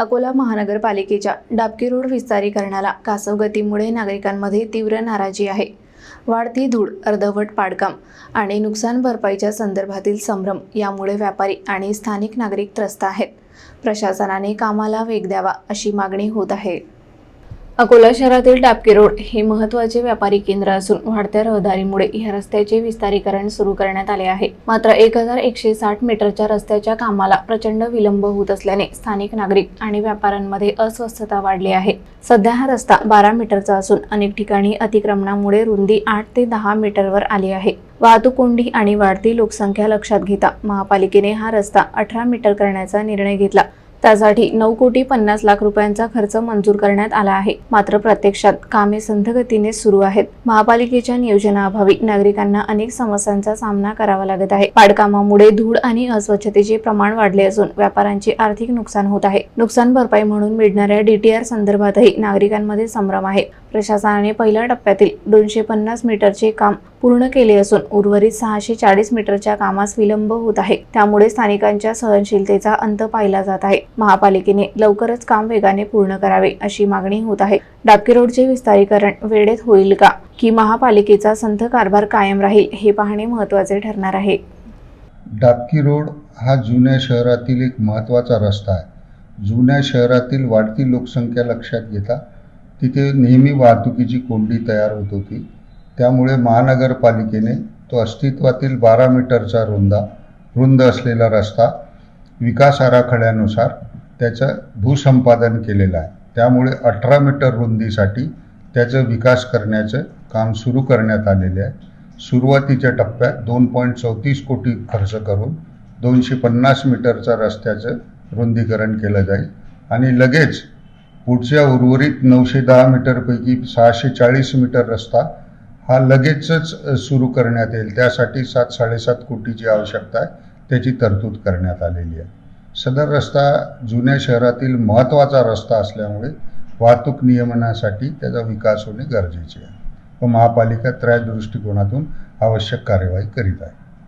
अकोला महानगरपालिकेच्या डाबकी रोड विस्तारीकरणाला कासवगतीमुळे नागरिकांमध्ये तीव्र नाराजी आहे. वाढती धूळ अर्धवट पाडकाम आणि नुकसान भरपाईच्या संदर्भातील संभ्रम यामुळे व्यापारी आणि स्थानिक नागरिक त्रस्त आहेत. प्रशासनाने कामाला वेग द्यावा अशी मागणी होत आहे. अकोला शहरातील टापकी रोड हे महत्त्वाचे व्यापारी केंद्र असून वाढत्या रहदारीमुळे या रस्त्याचे विस्तारीकरण सुरू करण्यात आले आहे. मात्र एक हजार एकशे साठ मीटरच्या रस्त्याच्या कामाला प्रचंड विलंब होत असल्याने स्थानिक नागरिक आणि व्यापाऱ्यांमध्ये अस्वस्थता वाढली आहे. सध्या हा रस्ता बारा मीटरचा असून अनेक ठिकाणी अतिक्रमणामुळे रुंदी आठ ते दहा मीटरवर आली आहे. वाहतूक कोंडी आणि वाढती लोकसंख्या लक्षात घेता महापालिकेने हा रस्ता अठरा मीटर करण्याचा निर्णय घेतला. त्यासाठी नऊ कोटी पन्नास लाख रुपयांचा खर्च मंजूर करण्यात आला आहे. मात्र प्रत्यक्षात कामे संथगतीने सुरू आहेत. महापालिकेच्या नियोजनाअभावी नागरिकांना अनेक समस्यांचा सामना करावा लागत आहे. पाडकामामुळे धूळ आणि अस्वच्छतेचे प्रमाण वाढले असून व्यापाऱ्यांचे आर्थिक नुकसान होत आहे. नुकसान भरपाई म्हणून मिळणाऱ्या डीटीआर संदर्भातही नागरिकांमध्ये संभ्रम आहे. प्रशासनाने पहिल्या टप्प्यातील दोनशे पन्नास मीटरचे काम पूर्ण केले असून उर्वरित सहाशे चाळीस मीटरच्या कामास विलंब होत आहे. त्यामुळे स्थानिकांच्या सहनशीलतेचा अंत पाहिला जात आहे. महापालिकेने लवकरच काम वेगाने पूर्ण करावे अशी मागणी होत आहे. डाबकी रोडचे विस्तारीकरण वेळेत होईल का? की महापालिकेचा संथ कारभार कायम राहील हे पाहणे महत्त्वाचे ठरणार आहे. डाबकी रोड हा जुन्या शहरातील एक महत्त्वाचा रस्ता आहे. जुन्या शहरातील वाढती लोकसंख्या लक्षात घेता तिथे नेहमी वाहतुकीची कोंडी तयार होत होती. त्यामुळे महानगरपालिकेने तो अस्तित्वातील बारा मीटरचा रुंदा रुंद असलेला रस्ता विकास आराखड्यानुसार त्याचं भूसंपादन केलेलं आहे. त्यामुळे अठरा मीटर रुंदीसाठी त्याचं विकास करण्याचं काम सुरू करण्यात आलेले आहे. सुरुवातीच्या टप्प्यात दोन पॉईंट चौतीस कोटी खर्च करून दोनशे पन्नास मीटरचा रस्त्याचं रुंदीकरण केलं जाईल. आणि लगेच पुढच्या उर्वरित नऊशे दहा मीटरपैकी सहाशे चाळीस मीटर रस्ता हा लगेचच सुरू करण्यात येईल. त्यासाठी सात साडेसात कोटीची आवश्यकता आहे. त्याची तरतूद करण्यात आलेली आहे. सदर रस्ता जुन्या शहरातील महत्त्वाचा रस्ता असल्यामुळे वाहतूक नियमनासाठी त्याचा विकास होणे गरजेचे आहे. व महापालिका त्या दृष्टिकोनातून आवश्यक कार्यवाही करीत आहे.